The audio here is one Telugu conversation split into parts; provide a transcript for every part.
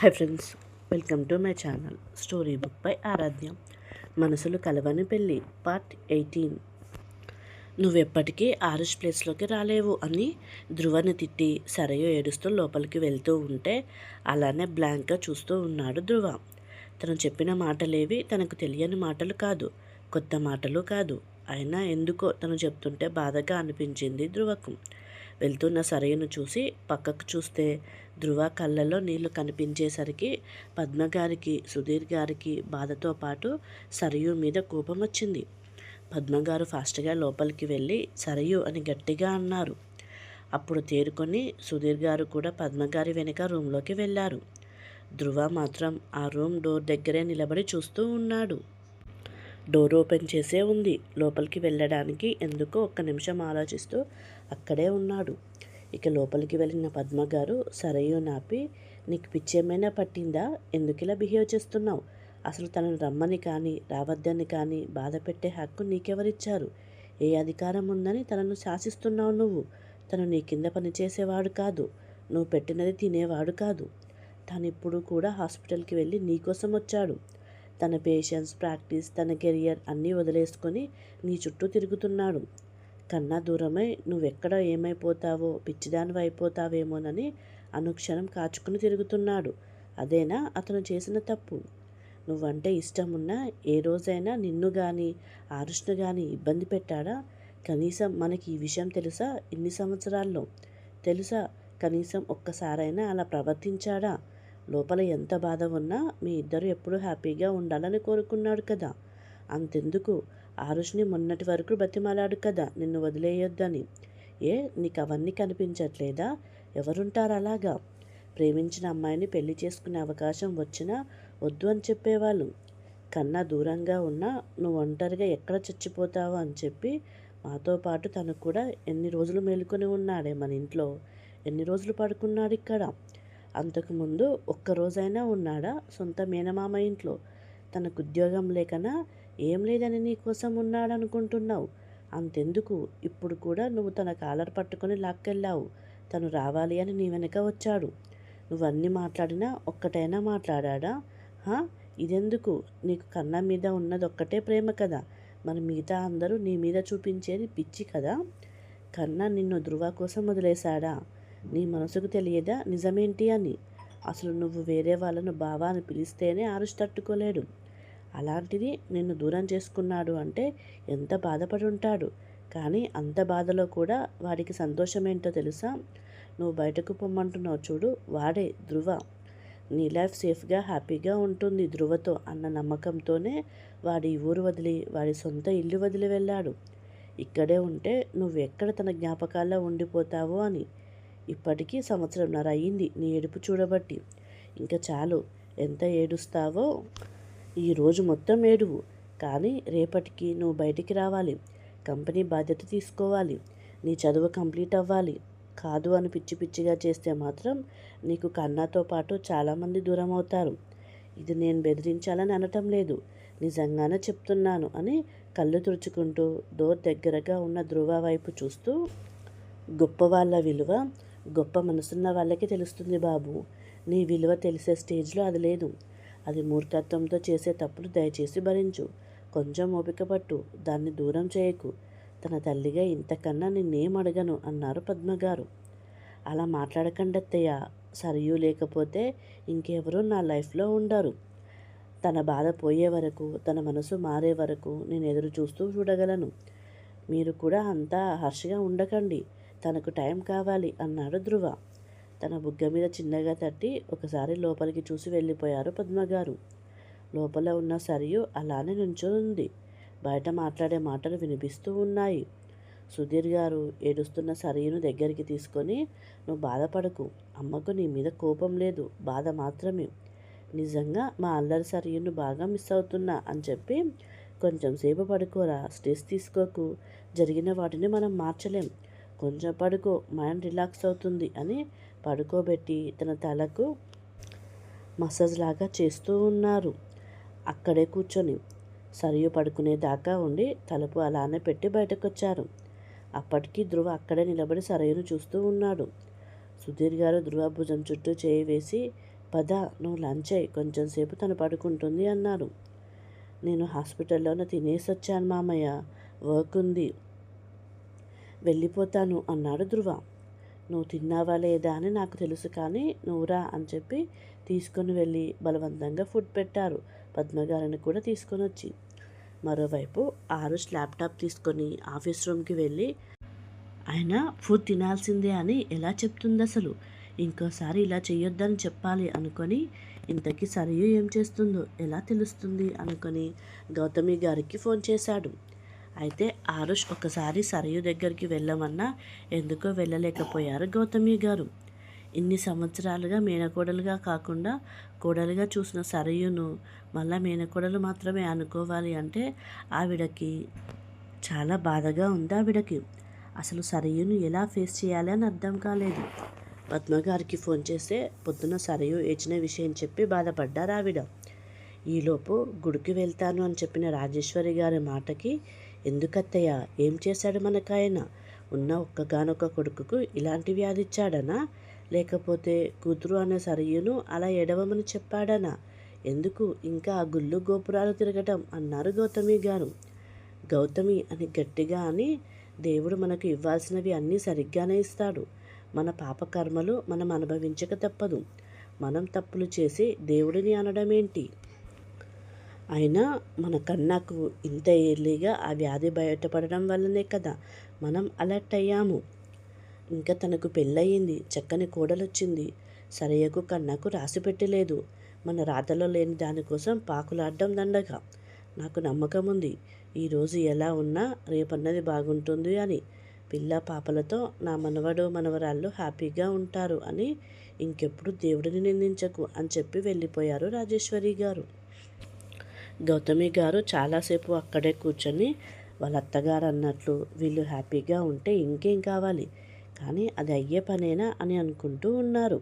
Hi friends welcome to my channel. Story book by Aradhya. మనసులు కలవని పెళ్ళి పార్ట్ ఎయిటీన్. నువ్వెప్పటికీ ఆరుష్ ప్లేస్లోకి రాలేవు అని ధ్రువని తిట్టి సరయో ఏడుస్తూ లోపలికి వెళ్తూ ఉంటే అలానే బ్లాంక్గా చూస్తూ ఉన్నాడు ధ్రువ. తను చెప్పిన మాటలేవి తనకు తెలియని మాటలు కాదు కొత్త మాటలు కాదు. అయినా ఎందుకో తను చెప్తుంటే బాధగా అనిపించింది ధ్రువకు. వెళ్తున్న సరయును చూసి పక్కకు చూస్తే ధ్రువ కళ్ళల్లో నీళ్ళు కనిపించేసరికి పద్మగారికి సుధీర్ గారికి బాధతో పాటు సరయు మీద కోపం వచ్చింది. పద్మగారు ఫాస్ట్గా లోపలికి వెళ్ళి సరయు అని గట్టిగా అన్నారు. అప్పుడు తేరుకొని సుధీర్ గారు కూడా పద్మగారి వెనుక రూమ్లోకి వెళ్ళారు. ధ్రువ మాత్రం ఆ రూమ్ డోర్ దగ్గరే నిలబడి చూస్తూ ఉన్నాడు. డోర్ ఓపెన్ చేసే ఉంది. లోపలికి వెళ్ళడానికి ఎందుకో ఒక్క నిమిషం ఆలోచిస్తూ అక్కడే ఉన్నాడు. ఇక లోపలికి వెళ్ళిన పద్మ గారు సరయ్యో నాపి నీకు పిచ్చేమైనా పట్టిందా? ఎందుకు ఇలా బిహేవ్ చేస్తున్నావు? అసలు తనను రమ్మని కానీ రావద్దని కానీ బాధ పెట్టే హక్కు నీకెవరిచ్చారు? ఏ అధికారం ఉందని తనను శాసిస్తున్నావు నువ్వు? తను నీ కింద పనిచేసేవాడు కాదు. నువ్వు పెట్టినది తినేవాడు కాదు. తను ఇప్పుడు కూడా హాస్పిటల్కి వెళ్ళి నీకోసం వచ్చాడు. తన పేషెన్స్ ప్రాక్టీస్ తన కెరియర్ అన్నీ వదిలేసుకొని నీ చుట్టూ తిరుగుతున్నాడు. కన్నా దూరమై నువ్వెక్కడ ఏమైపోతావో పిచ్చిదానివి అయిపోతావేమోనని అనుక్షణం కాచుకుని తిరుగుతున్నాడు. అదేనా? అతను చేసిన తప్పు. నువ్వంటే ఇష్టమున్నా ఏ రోజైనా నిన్ను కానీ ఆరుష్ను కానీ ఇబ్బంది పెట్టాడా? కనీసం మనకి ఈ విషయం తెలుసా? ఇన్ని సంవత్సరాల్లో. తెలుసా? కనీసం ఒక్కసారైనా అలా ప్రవర్తించాడా? లోపల ఎంత బాధ ఉన్నా మీ ఇద్దరు ఎప్పుడూ హ్యాపీగా ఉండాలని కోరుకున్నాడు కదా. అంతెందుకు? ఆరుష్ని మొన్నటి వరకు బతిమాలాడు కదా నిన్ను వదిలేయొద్దని. ఏ నీకు అవన్నీ కనిపించట్లేదా? ఎవరుంటారు అలాగా? ప్రేమించిన అమ్మాయిని పెళ్ళి చేసుకునే అవకాశం వచ్చినా వద్దు అని చెప్పేవాళ్ళు. కన్నా దూరంగా ఉన్నా నువ్వు ఒంటరిగా ఎక్కడ చచ్చిపోతావో అని చెప్పి మాతో పాటు తను కూడా ఎన్ని రోజులు మేలుకొని ఉన్నాడే మన ఇంట్లో? ఎన్ని రోజులు పడుకున్నాడు ఇక్కడ? అంతకుముందు ఒక్కరోజైనా ఉన్నాడా సొంత మేనమామ ఇంట్లో? తనకు ఉద్యోగం లేకనా ఏం లేదని నీకోసం ఉన్నాడనుకుంటున్నావు? అంతెందుకు? ఇప్పుడు కూడా నువ్వు తన కాలర్ పట్టుకొని లాక్కెళ్ళావు. తను రావాలి అని నీ వెనక వచ్చాడు. నువ్వన్నీ మాట్లాడినా ఒక్కటైనా మాట్లాడా ఇదెందుకు? నీకు కన్న మీద ఉన్నది ఒక్కటే ప్రేమ కదా. మరి మిగతా అందరూ నీ మీద చూపించేది పిచ్చి కదా? కన్నా నిన్ను ధృవ కోసం వదిలేశాడా? నీ మనసుకు తెలియదా నిజమేంటి అని? అసలు నువ్వు వేరే వాళ్ళను బావా అని పిలిస్తేనే ఆరుష్ తట్టుకోలేడు. అలాంటిది నిన్ను దూరం చేసుకున్నాడు అంటే ఎంత బాధపడి ఉంటాడు? కానీ అంత బాధలో కూడా వాడికి సంతోషమేంటో తెలుసా? నువ్వు బయటకు పొమ్మంటున్నావు చూడు వాడే ధృవ నీ లైఫ్ సేఫ్గా హ్యాపీగా ఉంటుంది ధృవతో అన్న నమ్మకంతోనే వాడి ఊరు వదిలి వాడి సొంత ఇల్లు వదిలి వెళ్ళాడు. ఇక్కడే ఉంటే నువ్వు ఎక్కడ తన జ్ఞాపకాల్లో ఉండిపోతావో అని. ఇప్పటికీ సంవత్సరంన్నర అయ్యింది నీ ఏడుపు చూడబట్టి. ఇంకా చాలు ఎంత ఏడుస్తావో? ఈరోజు మొత్తం ఏడువు. కానీ రేపటికి నువ్వు బయటికి రావాలి. కంపెనీ బాధ్యత తీసుకోవాలి. నీ చదువు కంప్లీట్ అవ్వాలి. కాదు అని పిచ్చి పిచ్చిగా చేస్తే మాత్రం నీకు కన్నాతో పాటు చాలామంది దూరం అవుతారు ఇది నేను బెదిరించాలని అనటం లేదు. నిజంగానే చెప్తున్నాను అని కళ్ళు తుడుచుకుంటూ డోర్ దగ్గరగా ఉన్న ధృవ వైపు చూస్తూ గొప్ప వాళ్ళ విలువ గొప్ప మనసున్న వాళ్ళకి తెలుస్తుంది బాబు. నీ విలువ తెలిసే స్టేజ్లో అది లేదు. అది మూర్ఖత్వంతో చేసే తప్పులు దయచేసి భరించు. కొంచెం ఓపిక పట్టు. దాన్ని దూరం చేయకు. తన తల్లిగా ఇంతకన్నా నిన్నేం అడగను అన్నారు పద్మగారు. అలా మాట్లాడకండి అత్తయ్య సరియు లేకపోతే ఇంకెవరూ నా లైఫ్లో ఉండరు. తన బాధ పోయే వరకు తన మనసు మారే వరకు నేను ఎదురు చూస్తూ చూడగలను. మీరు కూడా అంతా హర్షగా ఉండకండి. తనకు టైం కావాలి అన్నాడు ధ్రువ. తన బుగ్గ మీద చిన్నగా తట్టి ఒకసారి లోపలికి చూసి వెళ్ళిపోయారు పద్మగారు లోపల ఉన్న సరియు అలానే నుంచోనుంది. బయట మాట్లాడే మాటలు వినిపిస్తూ ఉన్నాయి. సుధీర్ గారు ఏడుస్తున్న సరియును దగ్గరికి తీసుకొని నువ్వు బాధపడకు. అమ్మకు నీ మీద కోపం లేదు. బాధ మాత్రమే. నిజంగా మా అల్లరి సరియును బాగా మిస్ అవుతున్నా అని చెప్పి కొంచెం సేపు పడుకోరా. స్ట్రెస్ తీసుకోకు. జరిగిన వాటిని మనం మార్చలేం. కొంచెం పడుకో మైండ్ రిలాక్స్ అవుతుంది అని పడుకోబెట్టి తన తలకు మసాజ్ లాగా చేస్తూ ఉన్నారు. అక్కడే కూర్చొని సరియు పడుకునేదాకా ఉండి తలుపు అలానే పెట్టి బయటకు వచ్చారు అప్పటికి ధృవ అక్కడే నిలబడి సరయును చూస్తూ ఉన్నాడు. సుధీర్ గారు ధృవ భుజం చుట్టూ చేయి వేసి పద నువ్వు లంచ్ అయ్యి కొంచెం సేపు తను పడుకుంటుంది అన్నారు. నేను హాస్పిటల్లోనే తినేసి వచ్చాను మామయ్య. వర్క్ ఉంది. వెళ్ళిపోతాను అన్నాడు ధృవ. నువ్వు తిన్నావా లేదా అని నాకు తెలుసు కానీ నువ్వురా అని చెప్పి తీసుకొని వెళ్ళి బలవంతంగా ఫుడ్ పెట్టారు. పద్మగారిని కూడా తీసుకొని వచ్చి. మరోవైపు ఆరుష్ ల్యాప్టాప్ తీసుకొని ఆఫీస్ రూమ్కి వెళ్ళి ఆయన ఫుడ్ తినాల్సిందే అని ఎలా చెప్తుంది అసలు? ఇంకోసారి ఇలా చేయొద్దని చెప్పాలి అనుకొని ఇంతకీ సరియు ఏం చేస్తుందో ఎలా తెలుస్తుంది? అనుకొని గౌతమి గారికి ఫోన్ చేశాడు. అయితే ఆరుష్ ఒకసారి సరయు దగ్గరికి వెళ్ళమన్నా ఎందుకో వెళ్ళలేకపోయారు గౌతమి గారు. ఇన్ని సంవత్సరాలుగా మేనకోడలుగా కాకుండా కోడలుగా చూసిన సరయును మళ్ళా మేనకోడలు మాత్రమే అనుకోవాలి అంటే ఆవిడకి చాలా బాధగా ఉంది ఆవిడకి. అసలు సరయును ఎలా ఫేస్ చేయాలి అని అర్థం కాలేదు. పద్మగారికి ఫోన్ చేస్తే పొద్దున సరయు ఏచిన విషయం చెప్పి బాధపడ్డారు ఆవిడ. ఈలోపు గుడికి వెళ్తాను అని చెప్పిన రాజేశ్వరి గారి మాటకి ఎందుకత్తయ్య? ఏం చేశాడు మనకాయన? ఉన్న ఒక్కగానొక్క కొడుకుకు ఇలాంటి వ్యాధి ఇచ్చాడనా లేకపోతే కూతురు అనే సరయును అలా ఎడవమని చెప్పాడనా? ఎందుకు? ఇంకా ఆ గుళ్ళు గోపురాలు తిరగటం అన్నారు గౌతమి గారు. గౌతమి అని గట్టిగా అని దేవుడు మనకు ఇవ్వాల్సినవి అన్నీ సరిగ్గానే ఇస్తాడు. మన పాపకర్మలు మనం అనుభవించక తప్పదు. మనం తప్పులు చేసి దేవుడిని అనడం ఏంటి అయినా మన కన్నాకు ఇంత ఎర్లీగా ఆ వ్యాధి బయటపడడం వల్లనే కదా మనం అలర్ట్ అయ్యాము. ఇంకా తనకు పెళ్ళయింది చక్కని కోడలొచ్చింది. సరయ్యకు కన్నాకు రాసి పెట్టలేదు. మన రాతలో లేని దానికోసం పాకులాడడం దండగా. నాకు నమ్మకం ఉంది ఈరోజు ఎలా ఉన్నా రేపన్నది బాగుంటుంది అని. పిల్ల పాపలతో నా మనవడు మనవరాళ్ళు హ్యాపీగా ఉంటారు అని. ఇంకెప్పుడు దేవుడిని నిందించకు అని చెప్పి వెళ్ళిపోయారు రాజేశ్వరి గారు. గౌతమి గారు చాలాసేపు అక్కడే కూర్చొని వాళ్ళ అత్తగారు అన్నట్లు వీళ్ళు హ్యాపీగా ఉంటే ఇంకేం కావాలి? కానీ అది అయ్యే పనేనా అని అనుకుంటూ ఉన్నారు.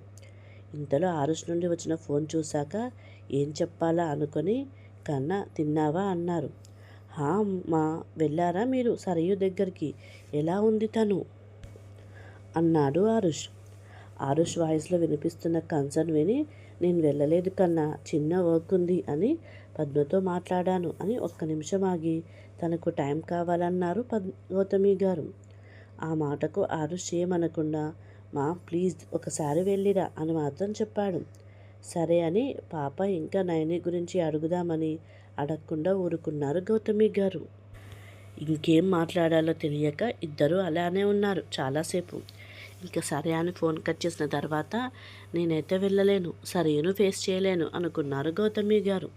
ఇంతలో ఆరుష్ నుండి వచ్చిన ఫోన్ చూశాక ఏం చెప్పాలా అనుకొని కన్నా తిన్నావా? అన్నారు. హా మా వెళ్ళారా మీరు? సరయు దగ్గరికి. ఎలా ఉంది తను? అన్నాడు ఆరుష్. ఆరుష్ వాయిస్లో వినిపిస్తున్న కన్సర్న్ విని నేను వెళ్ళలేదు కన్నా చిన్న వర్క్ ఉంది అని పద్మతో మాట్లాడాను అని ఒక్క నిమిషం ఆగి తనకు టైం కావాలన్నారు పద్ గౌతమి గారు. ఆ మాటకు ఆరుష్ చేయమనకుండా మా ప్లీజ్ ఒకసారి వెళ్ళిరా అని మాత్రం చెప్పాడు. సరే అని పాప ఇంకా నయని గురించి అడుగుదామని అడగకుండా ఊరుకున్నారు గౌతమి గారు. ఇంకేం మాట్లాడాలో తెలియక ఇద్దరూ అలానే ఉన్నారు చాలాసేపు. ఇంకా సరే అని ఫోన్ కట్ చేసిన తర్వాత నేనైతే వెళ్ళలేను సరేను ఫేస్ చేయలేను అనుకున్నారు గౌతమి గారు.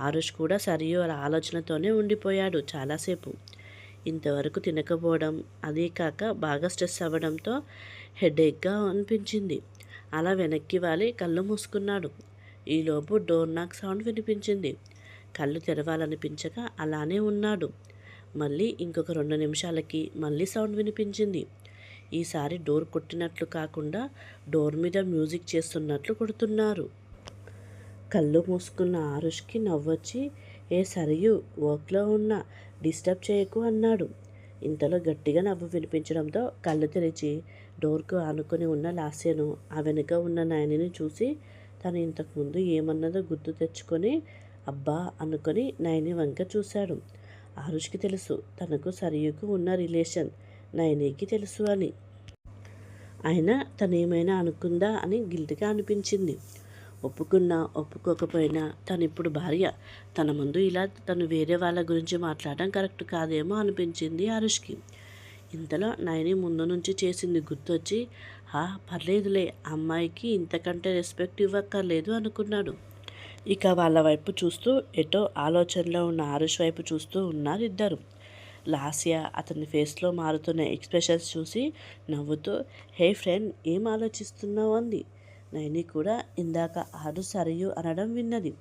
ఆరుష్ కూడా సరియు ఆలోచనతోనే ఉండిపోయాడు చాలాసేపు. ఇంతవరకు తినకపోవడం అదే కాక బాగా స్ట్రెస్ అవ్వడంతో హెడేక్గా అనిపించింది. అలా వెనక్కి వాలి కళ్ళు మూసుకున్నాడు. ఈలోపు డోర్ నాక్ సౌండ్ వినిపించింది. కళ్ళు తెరవాలనిపించక అలానే ఉన్నాడు. మళ్ళీ ఇంకొక రెండు నిమిషాలకి మళ్ళీ సౌండ్ వినిపించింది. ఈసారి డోర్ కొట్టినట్లు కాకుండా డోర్ మీద మ్యూజిక్ చేస్తున్నట్లు కొడుతున్నారు. కళ్ళు మూసుకున్న ఆరుష్కి నవ్వొచ్చి ఏ సరియు వర్క్లో ఉన్న డిస్టర్బ్ చేయకు అన్నాడు. ఇంతలో గట్టిగా నవ్వు వినిపించడంతో కళ్ళు తెరిచి డోర్కు ఆనుకొని ఉన్న లాస్యను ఆ వెనుక ఉన్న నాయనిని చూసి తను ఇంతకుముందు ఏమన్నదో గుర్తు తెచ్చుకొని అబ్బా అనుకొని నయని వంక చూశాడు. ఆరుష్కి తెలుసు తనకు సరియుకు ఉన్న రిలేషన్ నయనికి తెలుసు అని. అయినా తనేమైనా అనుకుందా అని గిల్ట్గా అనిపించింది. ఒప్పుకున్నా ఒప్పుకోకపోయినా తను ఇప్పుడు భార్య. తన ముందు ఇలా తను వేరే వాళ్ళ గురించి మాట్లాడడం కరెక్ట్ కాదేమో అనిపించింది ఆరుష్కి ఇంతలో నయని ముందు నుంచి చేసింది గుర్తొచ్చి హా పర్లేదులే అమ్మాయికి ఇంతకంటే రెస్పెక్ట్ ఇవ్వక్కర్లేదు అనుకున్నాడు. ఇక వాళ్ళ వైపు చూస్తూ ఎటో ఆలోచనలో ఉన్న ఆరుష్ వైపు చూస్తూ ఉన్నారు ఇద్దరు లాస్య అతని ఫేస్లో మారుతున్న ఎక్స్ప్రెషన్స్ చూసి నవ్వుతూ హే ఫ్రెండ్ ఏం ఆలోచిస్తున్నావు? అంది. నైని కూడా ఇందాక ఆరు సరియు అనడం విన్నది.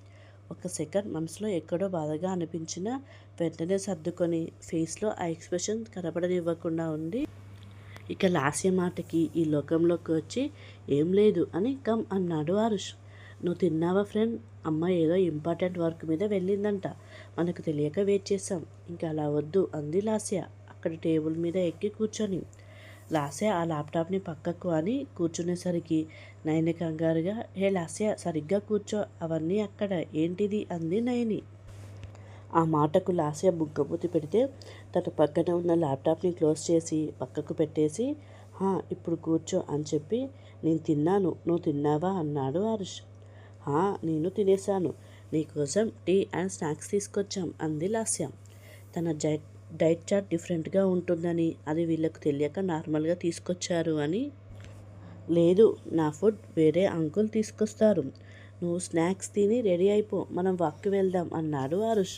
ఒక సెకండ్ మనసులో ఎక్కడో బాధగా అనిపించిన వెంటనే సర్దుకొని ఫేస్లో ఆ ఎక్స్ప్రెషన్ కనపడనివ్వకుండా ఉండి ఇక లాస్య మాటకి ఈ లోకంలోకి వచ్చి ఏం లేదు అని కమ్ అన్నాడు ఆరుష్. నువ్వు తిన్నావా ఫ్రెండ్? అమ్మ ఏదో ఇంపార్టెంట్ వర్క్ మీద వెళ్ళిందంట. మనకు తెలియక వెయిట్ చేసాం ఇంకా అలా వద్దు అంది లాస్య. అక్కడ టేబుల్ మీద ఎక్కి కూర్చొని లాస్య ఆ ల్యాప్టాప్ని పక్కకు అని కూర్చునేసరికి నయని కంగారుగా హే లాస్య సరిగ్గా కూర్చో. అవన్నీ అక్కడ. ఏంటిది? అంది నయని. ఆ మాటకు లాస్య బుగ్గబూతి పెడితే తన పక్కన ఉన్న ల్యాప్టాప్ని క్లోజ్ చేసి పక్కకు పెట్టేసి "హా, ఇప్పుడు కూర్చో అని చెప్పి నేను తిన్నాను. నువ్వు తిన్నావా? అన్నాడు హర్ష్. "హా, నేను తినేశాను. నీకోసం టీ అండ్ స్నాక్స్ తీసుకొచ్చాం అంది లాస్య. తన జైట్ డైట్ చార్ట్ డిఫరెంట్గా ఉంటుందని అది వీళ్ళకు తెలియక నార్మల్గా తీసుకొచ్చారు అని. లేదు నా ఫుడ్ వేరే అంకుల్ తీసుకొస్తారు. నువ్వు స్నాక్స్ తిని రెడీ అయిపో మనం వాక్కి వెళ్దాం అన్నాడు ఆరుష్.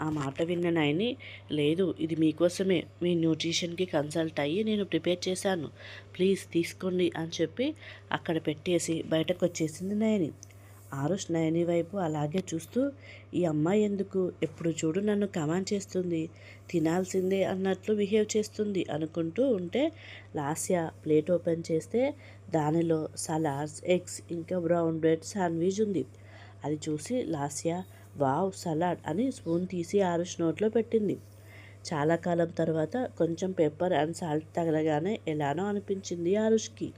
ఆ మాట విన్న నాయని లేదు ఇది మీకోసమే మీ న్యూట్రిషన్కి కన్సల్ట్ అయ్యి నేను ప్రిపేర్ చేశాను. ప్లీజ్ తీసుకోండి అని చెప్పి అక్కడ పెట్టేసి బయటకు వచ్చేసింది నయని. ఆరుష్ నయని వైపు అలాగే చూస్తూ ఈ అమ్మాయి ఎందుకు? ఎప్పుడు చూడు నన్ను కమాండ్ చేస్తుంది. తినాల్సిందే అన్నట్లు బిహేవ్ చేస్తుంది అనుకుంటూ ఉంటే లాస్య ప్లేట్ ఓపెన్ చేస్తే దానిలో సలాడ్స్ ఎగ్స్ ఇంకా బ్రౌన్ బ్రెడ్ శాండ్విచ్ ఉంది. అది చూసి లాస్య వావ్ సలాడ్ అని స్పూన్ తీసి ఆరుష్ నోట్లో పెట్టింది. చాలా కాలం తర్వాత కొంచెం పెప్పర్ అండ్ సాల్ట్ తగలగానే ఎలానో అనిపించింది ఆరుష్కి.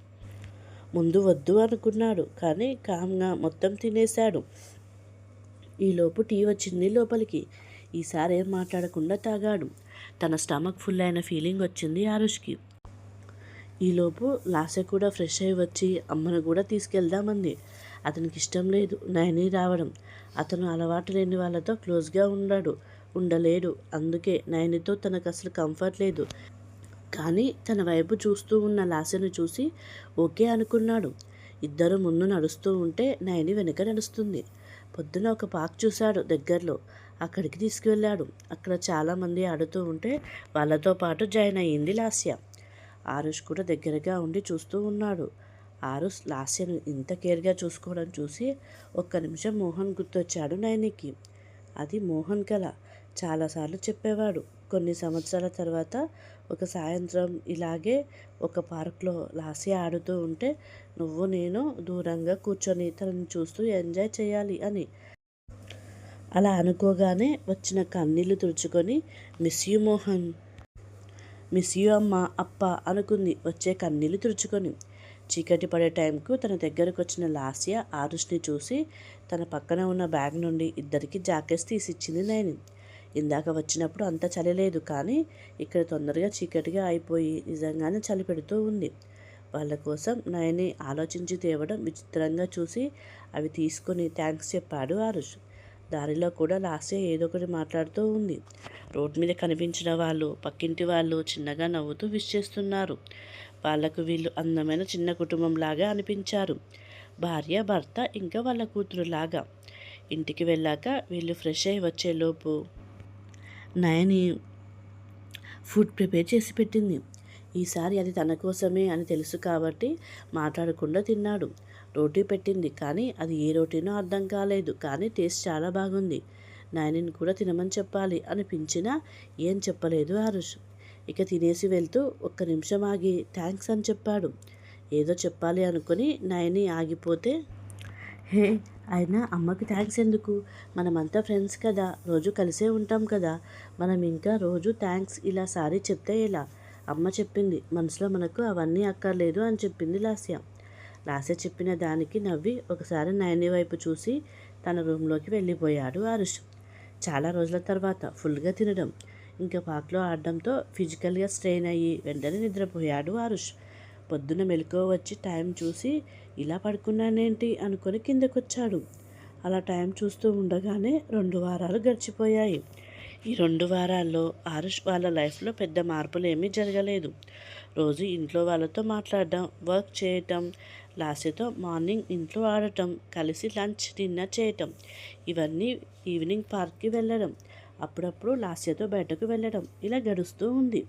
ముందు వద్దు అనుకున్నాడు కానీ కామ్గా మొత్తం తినేశాడు. ఈలోపు టీ వచ్చింది లోపలికి. ఈసారి ఏం మాట్లాడకుండా తాగాడు. తన స్టమక్ ఫుల్ అయిన ఫీలింగ్ వచ్చింది ఆరుష్కి. ఈలోపు లాస కూడా ఫ్రెష్ అయి వచ్చి అమ్మను కూడా తీసుకెళ్దామంది. అతనికి ఇష్టం లేదు నయని రావడం. అతను అలవాటు లేని వాళ్ళతో క్లోజ్గా ఉన్నాడు ఉండలేడు. అందుకే నయనితో తనకు అసలు కంఫర్ట్ లేదు. కానీ తన వైపు చూస్తూ ఉన్న లాస్యను చూసి ఓకే అనుకున్నాడు. ఇద్దరు ముందు నడుస్తూ ఉంటే నయని వెనుక నడుస్తుంది. పొద్దున ఒక పార్క్ చూశాడు దగ్గరలో. అక్కడికి తీసుకువెళ్ళాడు. అక్కడ చాలామంది ఆడుతూ ఉంటే వాళ్ళతో పాటు జాయిన్ అయ్యింది లాస్య. ఆరుష్ కూడా దగ్గరగా ఉండి చూస్తూ ఉన్నాడు. ఆరుష్ లాస్యను ఇంత కేర్గా చూసుకోవడం చూసి ఒక్క నిమిషం మోహన్ గుర్తొచ్చాడు నయనికి. అది మోహన్ కళ చాలాసార్లు చెప్పేవాడు. కొన్ని సంవత్సరాల తర్వాత ఒక సాయంత్రం ఇలాగే ఒక పార్క్లో లాసి ఆడుతూ ఉంటే నువ్వు నేను దూరంగా కూర్చొని తనని చూస్తూ ఎంజాయ్ చేయాలి అని. అలా అనుకోగానే వచ్చిన కన్నీళ్ళు తుడుచుకొని miss you Mohan. Miss you అమ్మ అప్ప అనుకుంది వచ్చే కన్నీళ్ళు తుడుచుకొని. చీకటి పడే టైంకు తన దగ్గరకు వచ్చిన లాస్య ఆరుష్ని చూసి తన పక్కన ఉన్న బ్యాగ్ నుండి ఇద్దరికి జాకెట్స్ తీసిచ్చింది నైని ఇందాక వచ్చినప్పుడు అంత చలి లేదు కానీ ఇక్కడ తొందరగా చీకటిగా అయిపోయి నిజంగానే చలి పెడుతూ ఉంది. వాళ్ళ కోసం నయని ఆలోచించి తేవడం విచిత్రంగా చూసి అవి తీసుకొని థ్యాంక్స్ చెప్పాడు ఆరుష్. దారిలో కూడా లాస్య ఏదో ఒకటి మాట్లాడుతూ ఉంది. రోడ్ మీద కనిపించిన వాళ్ళు పక్కింటి వాళ్ళు చిన్నగా నవ్వుతూ విష్ చేస్తున్నారు. వాళ్ళకు వీళ్ళు అందమైన చిన్న కుటుంబం లాగా అనిపించారు. భార్య భర్త ఇంకా వాళ్ళ కూతురు లాగా ఇంటికి వెళ్ళాక వీళ్ళు ఫ్రెష్ అయ్యి వచ్చేలోపు నయని ఫుడ్ ప్రిపేర్ చేసి పెట్టింది. ఈసారి అది తన కోసమే అని తెలుసు కాబట్టి మాట్లాడకుండా తిన్నాడు. రోటీ పెట్టింది కానీ అది ఏ రోటీనో అర్థం కాలేదు కానీ టేస్ట్ చాలా బాగుంది. నయనిని కూడా తినమని చెప్పాలి అనిపించినా ఏం చెప్పలేదు హరుష్ ఇక తినేసి వెళ్తూ ఒక్క నిమిషం ఆగి థ్యాంక్స్ అని చెప్పాడు. ఏదో చెప్పాలి అనుకుని నాయని ఆగిపోతే హే అయినా అమ్మకి థ్యాంక్స్ ఎందుకు? మనమంతా ఫ్రెండ్స్ కదా. రోజు కలిసే ఉంటాం కదా. మనం ఇంకా రోజు థ్యాంక్స్ ఇలా సారీ చెప్తే ఎలా? అమ్మ చెప్పింది మనసులో మనకు అవన్నీ అక్కర్లేదు అని చెప్పింది లాస్య. లాస్య చెప్పిన దానికి నవ్వి ఒకసారి నయని వైపు చూసి తన రూమ్లోకి వెళ్ళిపోయాడు ఆరుష్. చాలా రోజుల తర్వాత ఫుల్గా తినడం ఇంకా పార్క్లో ఆడడంతో ఫిజికల్గా స్ట్రెయిన్ అయ్యి వెంటనే నిద్రపోయాడు ఆరుష్. పొద్దున మెలకువ వచ్చి టైం చూసి ఇలా పడుకున్నానేంటి? అనుకొని కిందకొచ్చాడు. అలా టైం చూస్తూ ఉండగానే రెండు వారాలు గడిచిపోయాయి. ఈ రెండు వారాల్లో ఆరుష్ వాళ్ళ లైఫ్లో పెద్ద మార్పులు ఏమీ జరగలేదు. రోజు ఇంట్లో వాళ్ళతో మాట్లాడడం వర్క్ చేయటం లాస్యతో మార్నింగ్ ఇంట్లో ఆడటం కలిసి లంచ్ డిన్నర్ చేయటం ఇవన్నీ ఈవినింగ్ పార్క్కి వెళ్ళడం అప్పుడప్పుడు లాస్యతో బయటకు వెళ్ళడం ఇలా గడుస్తూ ఉంది.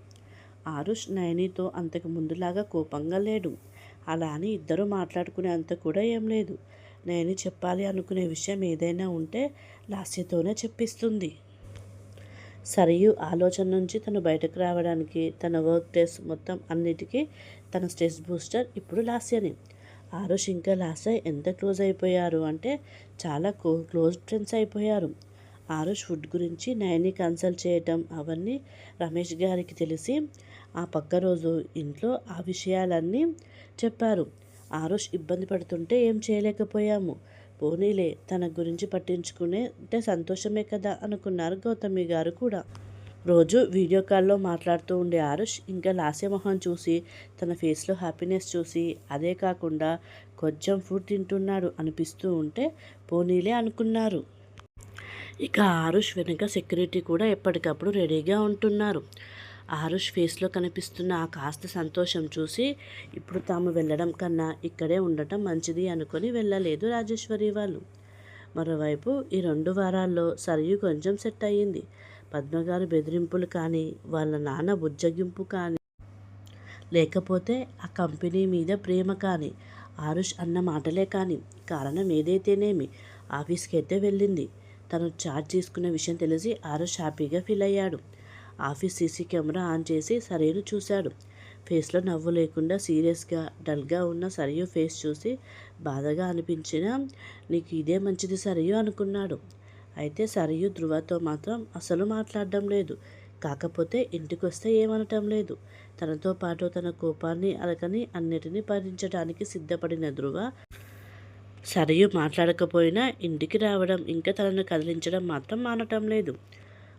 ఆరుష్ నయనితో అంతకు ముందులాగా కోపంగా లేడు. అలా అని ఇద్దరు మాట్లాడుకునే అంత కూడా ఏం లేదు. నయని చెప్పాలి అనుకునే విషయం ఏదైనా ఉంటే లాస్యతోనే చెప్పిస్తుంది. సరియు ఆలోచన నుంచి తను బయటకు రావడానికి తన వర్క్ డేస్ మొత్తం అన్నిటికీ తన స్ట్రెస్ బూస్టర్ ఇప్పుడు లాస్యని. ఆరుష్ ఇంకా లాస్య ఎంత క్లోజ్ అయిపోయారు అంటే చాలా క్లోజ్ ఫ్రెండ్స్ అయిపోయారు. ఆరుష్ ఫుడ్ గురించి నయని కన్సల్ట్ చేయటం అవన్నీ రమేష్ గారికి తెలిసి ఆ పక్క రోజు ఇంట్లో ఆ విషయాలన్నీ చెప్పారు. ఆరుష్ ఇబ్బంది పడుతుంటే ఏం చేయలేకపోయాము. పోనీలే తన గురించి పట్టించుకునే అంటే సంతోషమే కదా అనుకున్నారు గౌతమి గారు కూడా. రోజు వీడియో కాల్లో మాట్లాడుతూ ఉండే ఆరుష్ ఇంకా లాస్యమొహం చూసి తన ఫేస్లో హ్యాపీనెస్ చూసి అదే కాకుండా కొంచెం ఫుడ్ తింటున్నాడు అనిపిస్తూ ఉంటే పోనీలే అనుకున్నారు. ఇక ఆరుష్ వెనుక సెక్యూరిటీ కూడా ఎప్పటికప్పుడు రెడీగా ఉంటున్నారు. ఆరుష్ ఫేస్లో కనిపిస్తున్న ఆ కాస్త సంతోషం చూసి ఇప్పుడు తాము వెళ్ళడం కన్నా ఇక్కడే ఉండటం మంచిది అనుకొని వెళ్ళలేదు రాజేశ్వరి వాళ్ళు. మరోవైపు ఈ రెండు వారాల్లో సరియు కొంచెం సెట్ అయ్యింది. పద్మగారు బెదిరింపులు కానీ వాళ్ళ నాన్న బుజ్జగింపు కానీ. లేకపోతే ఆ కంపెనీ మీద ప్రేమ కానీ ఆరుష్ అన్న మాటలే కానీ. కారణం ఏదైతేనేమి ఆఫీస్కి అయితే వెళ్ళింది. తను ఛార్జ్ తీసుకున్న విషయం తెలిసి ఆరుష్ హ్యాపీగా ఫీల్ అయ్యాడు. ఆఫీస్ సీసీ కెమెరా ఆన్ చేసి సరైన చూశాడు. ఫేస్లో నవ్వు లేకుండా సీరియస్గా డల్గా ఉన్న సరియు ఫేస్ చూసి బాధగా అనిపించిన నీకు ఇదే మంచిది సరియు అనుకున్నాడు. అయితే సరియు ధృవతో మాత్రం అసలు మాట్లాడడం లేదు. కాకపోతే ఇంటికి వస్తే ఏమనటం లేదు. తనతో పాటు తన కోపాన్ని అలకని అన్నిటినీ భరించడానికి సిద్ధపడిన ధృవ సరియు మాట్లాడకపోయినా ఇంటికి రావడం ఇంకా తనను కదిలించడం మాత్రం మానటం లేదు.